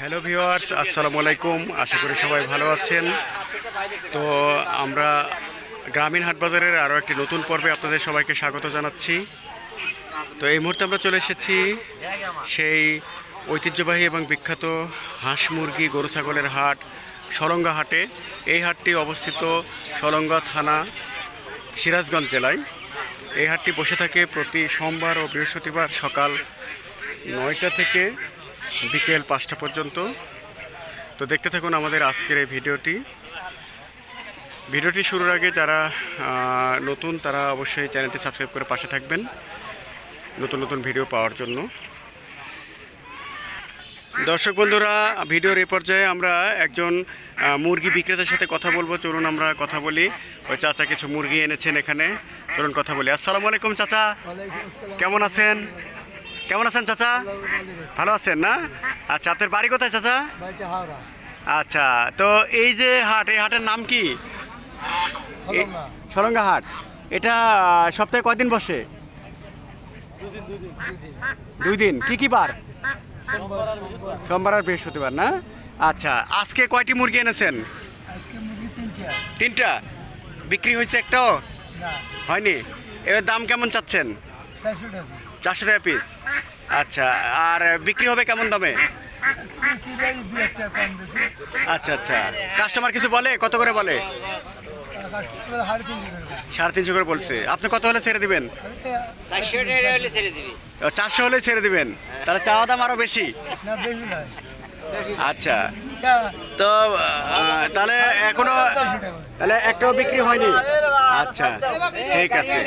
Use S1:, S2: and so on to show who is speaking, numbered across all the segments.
S1: Hello viewers আসসালামু আলাইকুম আশা করি সবাই ভালো আছেন তো আমরা গ্রামীণ হাটবাজারের আরও একটি নতুন পর্বে আপনাদের সবাইকে স্বাগত জানাচ্ছি তো এই মুহূর্তে আমরা চলে এসেছি সেই ঐতিহ্যবাহী এবং বিখ্যাত হাঁস মুরগি, গরু, ছাগলের হাট সরঙ্গা হাটে। এই হাটটি অবস্থিত সরঙ্গা থানা, সিরাজগঞ্জ জেলায়। এই হাটটি বসে থাকে প্রতি সোমবার ও বৃহস্পতিবার সকাল নয়টা থেকে বিকেল পাঁচটা পর্যন্ত। তো দেখতে থাকুন আমাদের আজকের এই ভিডিওটি। ভিডিওটি শুরুর আগে যারা নতুন তারা অবশ্যই চ্যানেলটি সাবস্ক্রাইব করে পাশে থাকবেন নতুন নতুন ভিডিও পাওয়ার জন্য। দর্শক বন্ধুরা ভিডিওর এই পর্যায়ে আমরা একজন মুরগি বিক্রেতার সাথে কথা বলব। চলুন আমরা কথা বলি। ওই চাচা কিছু মুরগি এনেছেন এখানে। চলুন কথা বলি। আসসালামু আলাইকুম চাচা। কেমন আছেন? কেমন আছেন চাচা?
S2: ভালো
S1: আছেন না? আচ্ছা আপনার বাড়ি কোথায় চাচা? আচ্ছা তো এই যে হাট এই হাটের নাম কি? সরঙ্গা হাট। এটা সপ্তাহে কয়দিন বসে? দুই দিন। কি কি বার?
S2: সোমবার
S1: আর বৃহস্পতিবার না? আচ্ছা আজকে কয়টি মুরগি এনেছেন?
S2: তিনটা।
S1: তিনটা? বিক্রি হয়েছে একটাও? হয়নি। এর দাম কেমন চাচ্ছেন?
S2: চারশো টাকা
S1: পিস। আচ্ছা আর বিক্রি হবে কেমন দামে? আচ্ছা আচ্ছা। কাস্টমার কিছু বলে? কত করে বলে। সাড়ে তিনশো করে বলছে। আপনি কত হলে ছেড়ে দিবেন?
S2: চারশো হলে ছেড়ে
S1: ও, চারশো হলে ছেড়ে দিবেন? তাহলে চাওয়া দাম আরও বেশি?
S2: না বেশি নয়।
S1: আচ্ছা। তো তাহলে
S2: এখনও
S1: তাহলে একটাও বিক্রি হয়নি। আচ্ছা ঠিক আছে।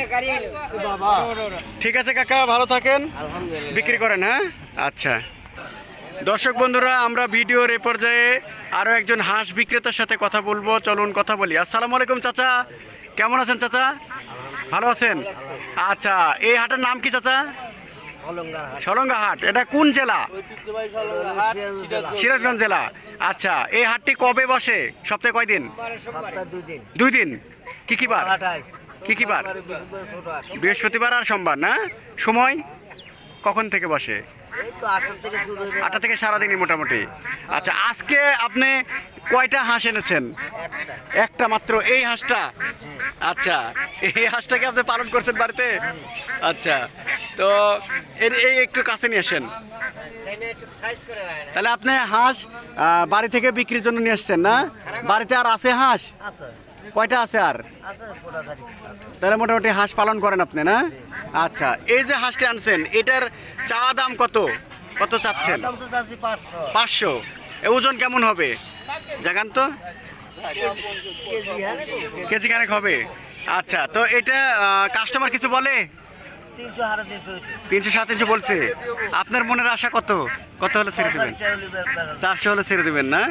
S1: ঠিক আছে কাকা ভালো থাকেন। বিক্রি করেন হ্যাঁ? আচ্ছা। দর্শক বন্ধুরা আমরা ভিডিওর এ পর্যায়ে আরও একজন হাঁস বিক্রেতার সাথে কথা বলব। চলুন কথা বলি। আসসালামু আলাইকুম চাচা। কেমন আছেন চাচা? ভালো আছেন? আচ্ছা এই হাটের নাম কি চাচা? সরঙ্গা হাট। এটা কোন জেলা? সিরাজগঞ্জ জেলা। আচ্ছা এই হাটটি কবে বসে? সপ্তাহে কয়দিন?
S3: দিন
S1: দুই দিন। কি কি বার? কি কি বার?
S3: বৃহস্পতিবার
S1: আর সোমবার। না? সময়? কখন থেকে বসে? আটটা থেকে সারাদিনই মোটামুটি। আচ্ছা আজকে আপনি কয়টা হাঁস এনেছেন?
S3: একটা।
S1: মাত্র এই হাঁসটা? আচ্ছা এই হাঁসটাকে আপনি পালন করছেন বাড়িতে? আচ্ছা তো এর এই একটু কাছে নিয়ে আসেন। তাহলে আপনি হাঁস বাড়ি থেকে বিক্রির জন্য নিয়ে আসছেন না? বাড়িতে আর আছে হাঁস? কয়টা আছে আর? তাহলে মোটামুটি হাঁস পালন করেন আপনি না? আচ্ছা এই যে হাঁসটি আনছেন এটার চাওয়া দাম কত? কত চাচ্ছেন?
S3: পাঁচশো।
S1: ওজন কেমন হবে? জাগান তো?
S3: কেজি
S1: খানেক হবে। আচ্ছা তো এটা কাস্টমার কিছু বলে?
S3: তিনশো সাড়ে তিনশো
S1: তিনশো সাত তিনশো বলছে। আপনার মনের আশা কত? কত হলে ছেড়ে দেবেন। চারশো হলে ছেড়ে দেবেন না?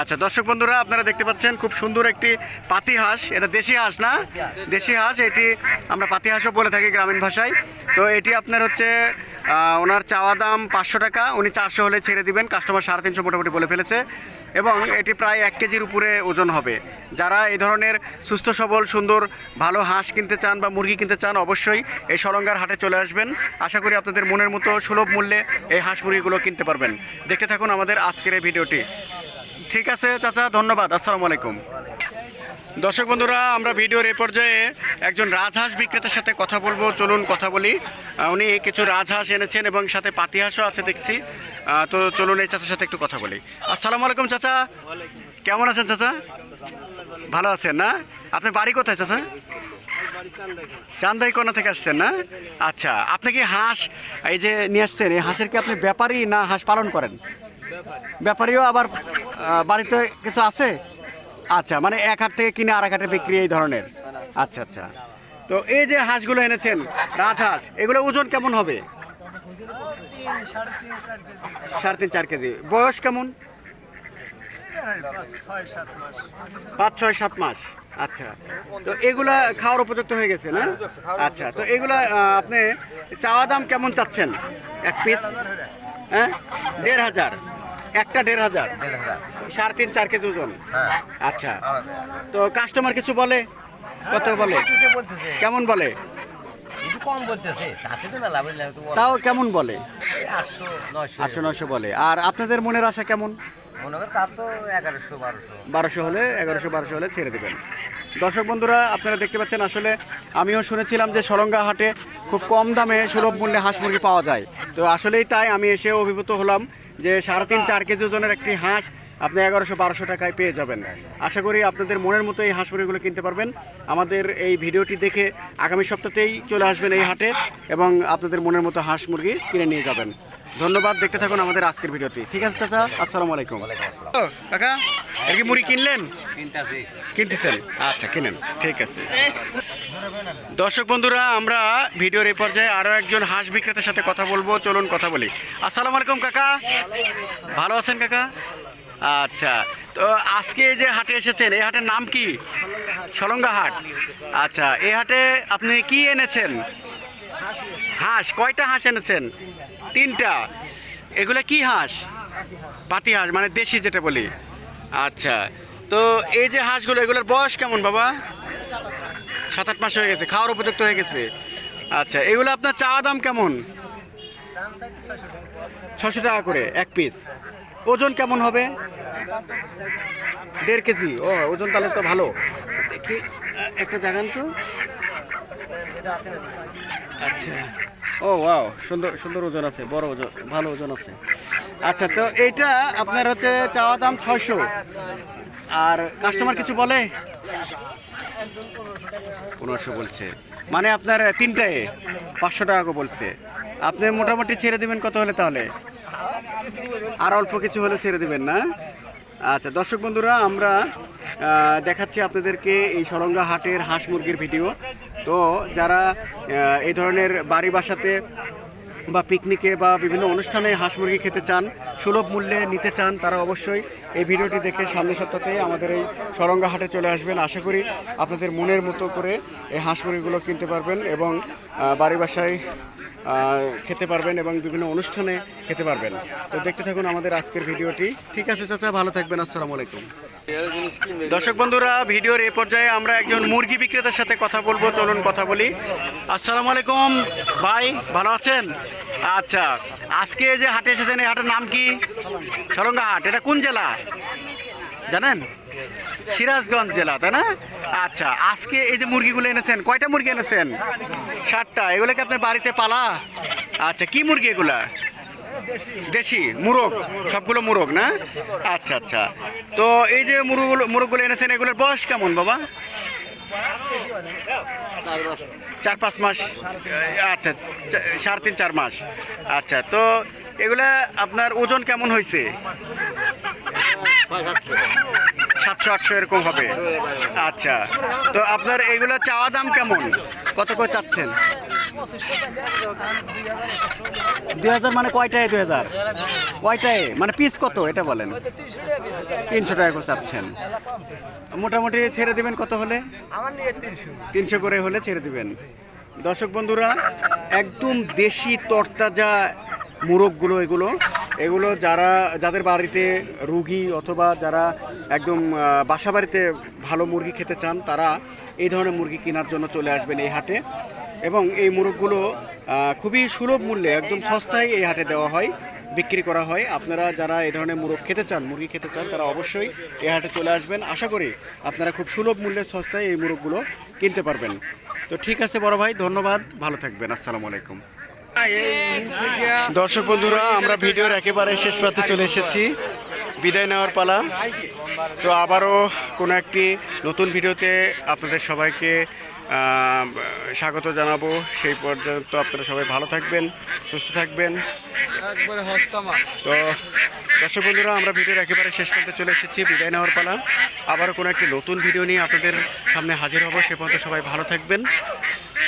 S1: আচ্ছা দর্শক বন্ধুরা আপনারা দেখতে পাচ্ছেন খুব সুন্দর একটি পাতি হাঁস। এটা দেশি হাঁস না? দেশি হাঁস এটি আমরা পাতি হাঁসও বলে থাকি গ্রামীণ ভাষায়। তো এটি আপনার হচ্ছে ওনার চাওয়া দাম পাঁচশো টাকা। উনি চারশো হলে ছেড়ে দিবেন। কাস্টমার সাড়ে তিনশো মোটামুটি বলে ফেলেছে। এবং এটি প্রায় এক কেজির উপরে ওজন হবে। যারা এই ধরনের সুস্থ, সবল, সুন্দর, ভালো হাঁস কিনতে চান বা মুরগি কিনতে চান, অবশ্যই এই সরঙ্গার হাটে চলে আসবেন। আশা করি আপনাদের মনের মতো সুলভ মূল্যে এই হাঁস মুরগিগুলো কিনতে পারবেন। দেখতে থাকুন আমাদের আজকের এই ভিডিওটি। ঠিক আছে, চাচা, ধন্যবাদ। আসসালামু আলাইকুম। দর্শক বন্ধুরা, আমরা ভিডিওর এই পর্যায়ে একজন রাজহাঁস বিক্রেতার সাথে কথা বলব। চলুন কথা বলি। উনি কিছু রাজহাঁস এনেছেন এবং সাথে পাতিহাঁসও আছে দেখছি। তো চলুন এই চাচার সাথে একটু কথা বলি। আসসালামু আলাইকুম চাচা। কেমন আছেন চাচা? ভালো আছেন না? আপনি বাড়ি কোথায় চাচা? চান্দাইকোনা থেকে আসছেন না? আচ্ছা আপনি কি হাঁস এই যে নিয়ে আসছেন, এই হাঁসের কি আপনি ব্যাপারী না হাঁস পালন করেন? ব্যাপারীও আবার বাড়িতে কিছু আছে? আচ্ছা মানে এক হাট থেকে কিনে আর এক হাটে বিক্রি এই ধরনের। আচ্ছা আচ্ছা। তো এই যে হাঁসগুলো এনেছেন, রাজহাঁস, এগুলো ওজন কেমন হবে? সাড়ে তিন, চার কেজি। বয়স কেমন? পাঁচ, ছয়, সাত মাস। আচ্ছা। তো এগুলা খাওয়ার উপযুক্ত হয়ে গেছে, না? আচ্ছা। তো এগুলা আপনি চাওয়া দাম কেমন চাচ্ছেন? এক পিস? হ্যাঁ? দেড় হাজার। একটা দেড় হাজার? সাড়ে তিন চার কেজি ওজন? আচ্ছা। তো কাস্টমার কিছু বলে? কত বলে? কেমন বলে?
S3: কম বলতেছে।
S1: তাও কেমন বলে?
S3: আটশো নয়শো।
S1: বলে। আর আপনাদের মনের আশা কেমন?
S3: মনে তো এগারোশো বারোশো।
S1: বারোশো হলে এগারোশো বারোশো হলে ছেড়ে দেবেন। দর্শক বন্ধুরা আপনারা দেখতে পাচ্ছেন আসলে আমিও শুনেছিলাম যে সরঙ্গা হাটে খুব কম দামে সুলভ মূল্যে হাঁস মুরগি পাওয়া যায়। তো আসলেই তাই আমি এসে অভিভূত হলাম যে সাড়ে তিন চার কেজি ওজনের একটি হাঁস আপনি এগারোশো বারোশো টাকায় পেয়ে যাবেন। আশা করি আপনাদের মনের মতো এই হাঁস মুরগিগুলো কিনতে পারবেন। আমাদের এই ভিডিওটি দেখে আগামী সপ্তাহতেই চলে আসবেন এই হাটে এবং আপনাদের মনের মতো হাঁস মুরগি কিনে নিয়ে যাবেন। ধন্যবাদ দেখতে থাকুন আমাদের আজকের ভিডিওটি। ঠিক আছে চাচা? আসসালামু আলাইকুম। কাকা কি মুড়ি কিনলেন? কিনতেছেন? আচ্ছা কিনেন। ঠিক আছে। দর্শক বন্ধুরা, আমরা ভিডিওর এই পর্যায়ে আরও একজন হাঁস বিক্রেতার সাথে কথা বলব। চলুন কথা বলি। আসসালামু আলাইকুম, কাকা। ভালো আছেন, কাকা? আচ্ছা তো আজকে যে হাটে এসেছেন, এই হাটের নাম কি? সলঙ্গা হাট। আচ্ছা এই হাটে আপনি কি এনেছেন? হাঁস, কয়টা হাঁস এনেছেন? তিনটা। এগুলো কি হাঁস? পাতি হাঁস মানে দেশি যেটা বলি। আচ্ছা তো এই যে হাঁসগুলো, এগুলোর বয়স কেমন, বাবা? সাত আট মাস হয়ে গেছে, খাওয়ার উপযুক্ত হয়ে গেছে। আচ্ছা এগুলো আপনার চাওয়া দাম কেমন? ছশো টাকা করে, এক পিস ওজন কেমন হবে? দেড় কেজি। ও, ওজন তাহলে তো ভালো। দেখি, একটা জাগান তো। আচ্ছা। ও, ওয়াও, সুন্দর সুন্দর ওজন আছে, বড় ওজন, ভালো ওজন আছে। আচ্ছা তো এইটা আপনার হচ্ছে চাওয়া দাম ছয়শো। আর কাস্টমার কিছু বলে? পনেরোশো বলছে। মানে আপনার তিনটায় পাঁচশো টাকা করে বলছে। আপনি মোটামুটি ছেড়ে দেবেন কত হলে তাহলে? আর অল্প কিছু হলে ছেড়ে দেবেন না? আচ্ছা দর্শক বন্ধুরা, আমরা দেখাচ্ছি আপনাদেরকে এই সরঙ্গা হাটের হাঁস মুরগির ভিডিও। তো যারা এই ধরনের বাড়ি বাসাতে বা পিকনিকে বা বিভিন্ন অনুষ্ঠানে হাঁস মুরগি খেতে চান, সুলভ মূল্যে নিতে চান, তারা অবশ্যই এই ভিডিওটি দেখে সামনের সপ্তাহে আমাদের এই সরঙ্গা হাটে চলে আসবেন। আশা করি আপনাদের মনের মতো করে এই হাঁস মুরগিগুলো কিনতে পারবেন এবং বাড়ি বাসায় খেতে পারবেন এবং বিভিন্ন অনুষ্ঠানে খেতে পারবেন। তো দেখতে থাকুন আমাদের আজকের ভিডিওটি। ঠিক আছে চাচা, ভালো থাকবেন। আসসালামু আলাইকুম। দর্শক বন্ধুরা, ভিডিওর এই পর্যায়ে আমরা একজন মুরগি বিক্রেতার সাথে কথা বলব। চলুন কথা বলি। আসসালামু আলাইকুম। ভাই, ভালো আছেন? আচ্ছা আজকে যে হাটে এসেছেন, এই হাটের নাম কি? সরঙ্গা হাট এটা কোন জেলা? জানেন? সিরাজগঞ্জ জেলা, তাই না? আচ্ছা আজকে এই যে মুরগিগুলো এনেছেন, কয়টা মুরগি এনেছেন? ষাটটা এগুলো কি আপনার বাড়িতে পালা? আচ্ছা কি মুরগি এগুলা? দেশি মুরগ? সবগুলো মুরগ না? আচ্ছা আচ্ছা। তো এই যে মুরগগুলো মুরগগুলো এনেছেন, এগুলোর বয়স কেমন বাবা? চার পাঁচ মাস। আচ্ছা সাড়ে তিন, চার মাস। আচ্ছা তো এগুলা আপনার ওজন কেমন হয়েছে সাতশো আটশো এরকম হবে। আচ্ছা তো আপনার এগুলো চাওয়া দাম কেমন? কত করে চাচ্ছেন? দুই হাজার মানে কয়টায় দুই হাজার? কয়টায়? মানে পিস কত এটা বলেন। তিনশো টাকা করে চাচ্ছেন। মোটামুটি ছেড়ে দেবেন কত হলে?
S2: তিনশো।
S1: তিনশো করে হলে ছেড়ে দেবেন। দর্শক বন্ধুরা একদম দেশি তরতাজা মুরগগুলো এগুলো এগুলো যারা, যাদের বাড়িতে রুগী অথবা যারা একদম বাসা বাড়িতে ভালো মুরগি খেতে চান, তারা এই ধরনের মুরগি কেনার জন্য চলে আসবেন এই হাটে। এবং এই মুরগগুলো খুবই সুলভ মূল্যে একদম সস্তায় এই হাটে দেওয়া হয়, বিক্রি করা হয়। আপনারা যারা এই ধরনের মুরগ খেতে চান, মুরগি খেতে চান, তারা অবশ্যই এই হাটে চলে আসবেন। আশা করি আপনারা খুব সুলভ মূল্যে সস্তায় এই মুরগগুলো কিনতে পারবেন। তো ঠিক আছে বড় ভাই, ধন্যবাদ। ভালো থাকবেন। আসসালামু আলাইকুম। দর্শক বন্ধুরা আমরা ভিডিওর একেবারে শেষ প্রান্তে চলে এসেছি। বিদায় নেওয়ার পালা। তো আবারও কোনো একটি নতুন ভিডিওতে আপনাদের সবাইকে স্বাগত জানাব। সেই পর্যন্ত আপনারা সবাই ভালো থাকবেন সুস্থ থাকবেন। তো দর্শক বন্ধুরা আমরা ভিডিওর একেবারে শেষ পর্যন্ত চলে এসেছি। বিদায় নেওয়ার পালা। আবারও কোনো একটি নতুন ভিডিও নিয়ে আপনাদের সামনে হাজির হব। সে পর্যন্ত সবাই ভালো থাকবেন।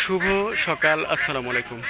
S1: শুভ সকাল। আসসালামু আলাইকুম।